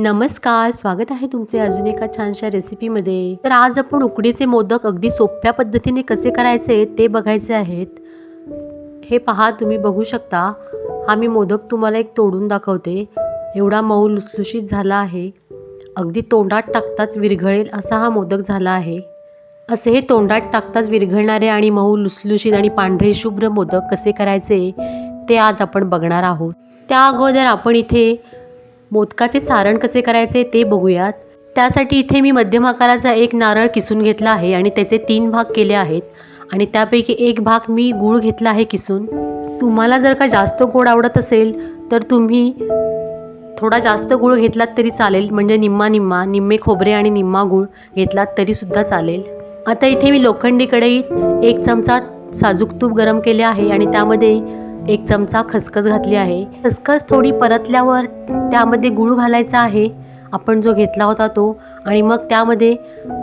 नमस्कार स्वागत आहे तुमचे अजून एका छानशा रेसिपीमध्ये तर आज आपण उकडीचे मोदक अगदी सोप्या पद्धतीने कसे करायचे ते बघायचे आहेत. हे पहा तुम्ही बघू शकता हा मी मोदक तुम्हाला एक तोडून दाखवते. एवढा मऊ लुसलुशीत झाला आहे. अगदी तोंडात टाकताच विरघळेल असा हा मोदक झाला आहे. असे हे तोंडात टाकताच विरघळणारे आणि मऊ लुसलुशीत आणि पांढरे शुभ्र मोदक कसे करायचे ते आज आपण बघणार आहोत. त्या अगोदर आपण इथे मोदकाचे सारण कसे करायचे ते बघूयात. त्यासाठी इथे मी मध्यम आकाराचा एक नारळ किसून घेतला आहे आणि त्याचे तीन भाग केले आहेत. आणि त्यापैकी एक भाग मी गूळ घेतला आहे किसून. तुम्हाला जर का जास्त गोड आवडत असेल तर तुम्ही थोडा जास्त गूळ घेतलात तरी चालेल. म्हणजे निम्मा निम्मा निम्मे खोबरे आणि निम्मा गूळ घेतलात तरीसुद्धा चालेल. आता इथे मी लोखंडी कढईत एक चमचा साजूक तूप गरम केले आहे आणि त्यामध्ये एक चमचा खसखस घातली आहे. खसखस थोडी परतल्यावर त्यामध्ये गूळ घालायचा आहे. आपण जो घेतला होता तो आणि मग त्यामध्ये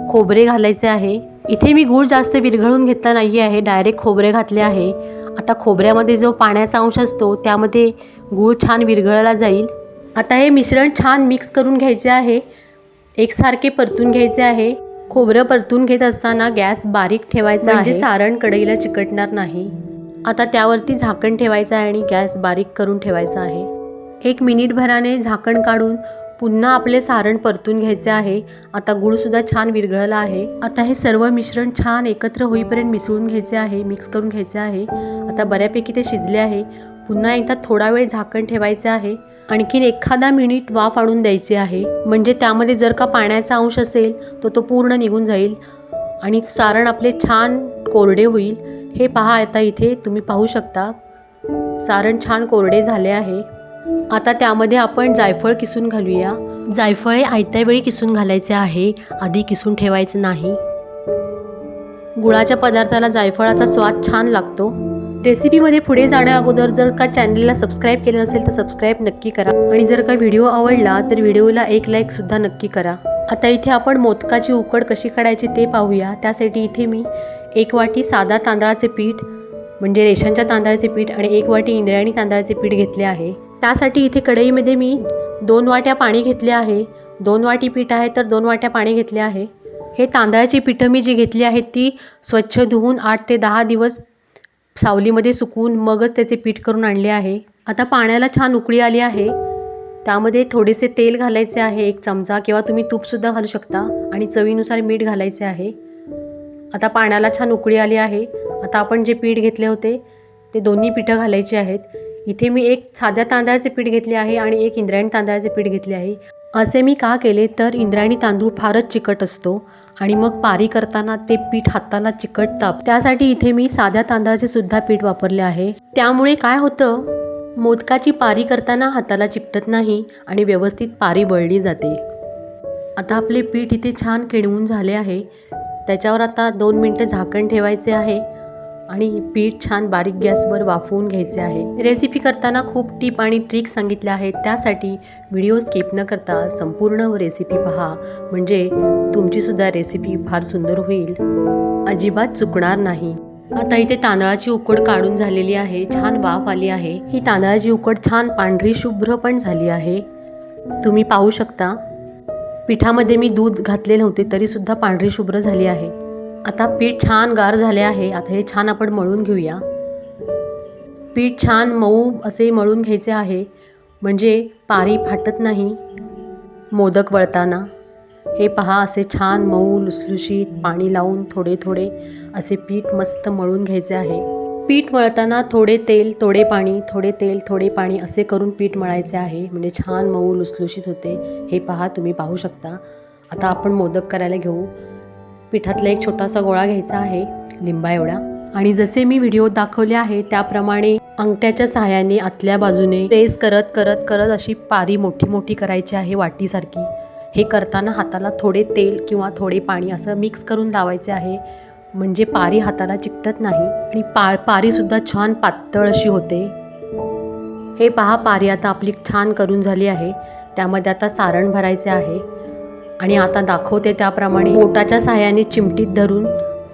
खोबरे घालायचे आहे. इथे मी गूळ जास्त विरघळून घेतला नाही आहे. डायरेक्ट खोबरे घातले आहे. आता खोबऱ्यामध्ये जो पाण्याचा अंश असतो त्यामध्ये गूळ छान विरघळला जाईल. आता हे मिश्रण छान मिक्स करून घ्यायचे आहे. एकसारखे परतून घ्यायचे आहे. खोबरं परतून घेत असताना गॅस बारीक ठेवायचा म्हणजे सारण कढईला चिकटणार नाही. आता त्यावरती झाकण ठेवायचं आहे आणि गॅस बारीक करून ठेवायचा आहे. एक मिनिटभराने झाकण काढून पुन्हा आपले सारण परतून घ्यायचे आहे. आता गूळसुद्धा छान विरघळला आहे. आता हे सर्व मिश्रण छान एकत्र होईपर्यंत मिसळून घ्यायचे आहे मिक्स करून घ्यायचे आहे. आता बऱ्यापैकी ते शिजले आहे. पुन्हा एकदा थोडा वेळ झाकण ठेवायचे आहे. आणखीन एखादा मिनिट वाफ आणून द्यायचे आहे. म्हणजे त्यामध्ये जर का पाण्याचा अंश असेल तर तो पूर्ण निघून जाईल आणि सारण आपले छान कोरडे होईल. हे पहा आता इथे तुम्ही पाहू शकता. सारण छान कोरडे झाले आहे. आता त्यामध्ये आपण जायफळ किसून घालूया. जायफळ हे आयत्या वेळी किसून घालायचे आहे. आधी किसून ठेवायचं नाही. गुळाच्या पदार्थाला जायफळाचा स्वाद छान लागतो. रेसिपीमध्ये पुढे जाण्या अगोदर जर का चॅनलला सबस्क्राईब केलं नसेल तर सबस्क्राईब नक्की करा. आणि जर का व्हिडिओ आवडला तर व्हिडिओला एक लाईकसुद्धा नक्की करा. आता इथे आपण मोदकाची उकड कशी काढायची ते पाहूया. त्यासाठी इथे मी एक वाटी साधा तांदळाचे पीठ म्हणजे रेशनच्या तांदळाचे पीठ आणि एक वाटी इंद्रायणी तांदळाचे पीठ घेतले आहे. त्यासाठी इथे कढईमध्ये मी दोन वाट्या पाणी घेतले आहे. दोन वाटी पीठ आहे तर दोन वाट्या पाणी घेतले आहे. हे तांदळाची पिठं मी जी घेतली आहेत ती स्वच्छ धुवून आठ ते दहा दिवस सावलीमध्ये सुकवून मगच त्याचे पीठ करून आणले आहे. आता पाण्याला छान उकळी आली आहे. त्यामध्ये थोडेसे तेल घालायचे आहे एक चमचा किंवा तुम्ही तूपसुद्धा घालू शकता आणि चवीनुसार मीठ घालायचे आहे. आता पाण्याला छान उकळी आली आहे. आता आपण जे पीठ घेतले होते ते दोन्ही पिठं घालायची आहेत. इथे मी एक साध्या तांदळाचे पीठ घेतले आहे आणि एक इंद्रायणी तांदळाचे पीठ घेतले आहे. असे मी का केले तर इंद्रायणी तांदूळ फारच चिकट असतो आणि मग पारी करताना ते पीठ हाताला चिकटतात त्यासाठी इथे मी साध्या तांदळाचे सुद्धा पीठ वापरले आहे. त्यामुळे काय होतं? मोदकाची पारी करताना हाताला चिकटत नाही आणि व्यवस्थित पारी वळली जाते. आता आपले पीठ इथे छान किणवून झाले आहे. त्याच्यावर आता दोन मिनटं झाकण ठेवायचे आहे आणि पीठ छान बारीक गॅसवर वाफवून घ्यायचे आहे. रेसिपी करताना खूप टीप आणि ट्रिक सांगितल्या आहेत. त्यासाठी व्हिडिओ स्किप न करता संपूर्ण रेसिपी पहा. म्हणजे तुमचीसुद्धा रेसिपी फार सुंदर होईल. अजिबात चुकणार नाही. आता इथे तांदळाची उकड काढून झालेली आहे. छान वाफ आली आहे. ही तांदळाची उकड छान पांढरी शुभ्र पण झाली आहे. तुम्ही पाहू शकता. पिठामध्ये मी दूध घातले नव्हते तरीसुद्धा पांढरी शुभ्र झाली आहे. आता पीठ छान गार झाले आहे आता हे छान आपण मळून घेऊया. पीठ छान मऊ असे मळून घ्यायचे आहे म्हणजे पारी फाटत नाही. मोदक वळताना. हे पहा असे छान मऊ लुसलुशीत पाणी लावून थोडे थोडे असे पीठ मस्त मळून घ्यायचे आहे. पीठ मळताना थोडे तेल थोडे पाणी थोडे तेल थोडे पाणी असे करून पीठ मळायचे आहे. म्हणजे छान मऊ लुसलुशीत होते. हे पहा तुम्ही पाहू शकता. आता आपण मोदक करायला घेऊ. पिठातला एक छोटासा गोळा घ्यायचा आहे लिंबा एवढा. आणि जसे मी व्हिडिओ दाखवले आहे त्याप्रमाणे अंगठ्याच्या सहाय्याने आतल्या बाजूने प्रेस करत करत करत अशी पारी मोठी मोठी करायची आहे वाटीसारखी. हे करताना हाताला थोडे तेल किंवा थोडे पाणी असं मिक्स करून लावायचे आहे. म्हणजे पारी हाताला चिकटत नाही आणि पा पारीसुद्धा छान पातळ अशी होते. हे पहा पारी आता आपली छान करून झाली आहे. त्यामध्ये आता सारण भरायचे आहे. आणि आता दाखवते त्याप्रमाणे बोटाच्या सहाय्याने चिमटीत धरून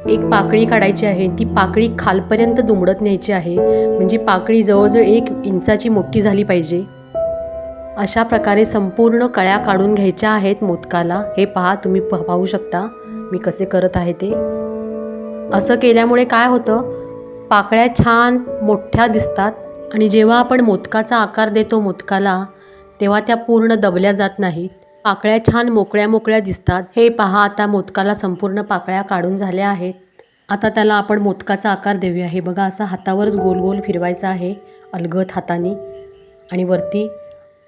एक पाकळी काढायची आहे. ती पाकळी खालपर्यंत दुमडत न्यायची आहे. म्हणजे पाकळी जवळजवळ एक इंचाची मोठी झाली पाहिजे. अशा प्रकारे संपूर्ण कळ्या काढून घ्यायच्या आहेत मोदकाला. हे पहा तुम्ही प- पाहू शकता मी कसे करत आहे ते. असं केल्यामुळे काय होतं? पाकळ्या छान मोठ्या दिसतात आणि जेव्हा आपण मोदकाचा आकार देतो मोदकाला तेव्हा त्या पूर्ण दबल्या जात नाहीत. पाकळ्या छान मोकळ्या मोकळ्या दिसतात. हे पहा आता मोदकाला संपूर्ण पाकळ्या काढून झाल्या आहेत. आता त्याला आपण मोदकाचा आकार देऊया. हे बघा असा हातावरच गोल गोल फिरवायचा आहे अलगद हाताने. आणि वरती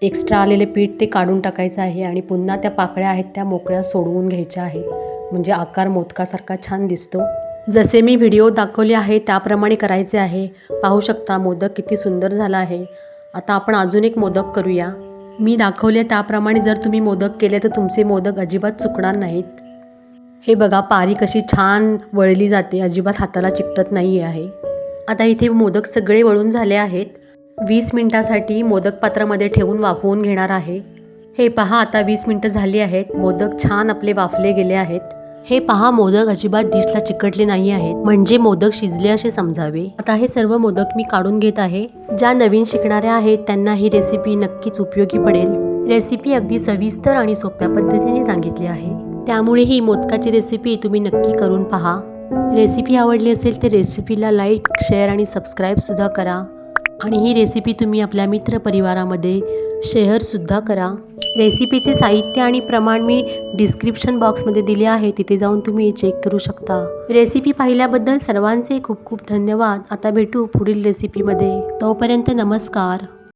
एक्स्ट्रा आलेले पीठ ते काढून टाकायचं आहे आणि पुन्हा त्या पाकळ्या आहेत त्या मोकळ्या सोडवून घ्यायच्या आहेत. म्हणजे आकार मोदकासारखा छान दिसतो. जसे मी व्हिडिओ दाखवले आहे त्याप्रमाणे करायचे आहे. पाहू शकता मोदक किती सुंदर झाला आहे. आता आपण अजून एक मोदक करूया. मी दाखवले त्याप्रमाणे जर तुम्ही मोदक केले तर तुमचे मोदक अजिबात चुकणार नाहीत. हे बघा पारी कशी छान वळली जाते अजिबात हाताला चिकटत नाही आहे. आता इथे मोदक सगळे वळून झाले आहेत. वीस मिनटासाठी मोदक पात्रामध्ये ठेवून वाफवून घेणार आहे. हे पहा आता वीस मिनटं झाली आहेत. मोदक छान आपले वाफले गेले आहेत. हे पहा मोदक अजिबात डिशला चिकटले नाही आहेत. म्हणजे मोदक शिजले असे समजावे. आता हे सर्व मोदक मी काढून घेत आहे. ज्या नवीन शिकणाऱ्या आहेत त्यांना ही रेसिपी नक्कीच उपयोगी पडेल. रेसिपी अगदी सविस्तर आणि सोप्या पद्धतीने सांगितली आहे. त्यामुळे ही मोदकाची रेसिपी तुम्ही नक्की करून पहा. रेसिपी आवडली असेल तर रेसिपीला लाईक शेअर आणि सबस्क्राईबसुद्धा करा. आणि ही रेसिपी तुम्ही आपल्या मित्रपरिवारामध्ये शेअरसुद्धा करा. रेसिपीचे साहित्य आणि प्रमाण मी डिस्क्रिप्शन बॉक्समध्ये दिले आहे तिथे जाऊन तुम्ही चेक करू शकता. रेसिपी पाहिल्याबद्दल सर्वांचे खूप खूप धन्यवाद. आता भेटू पुढील रेसिपीमध्ये. तोपर्यंत नमस्कार.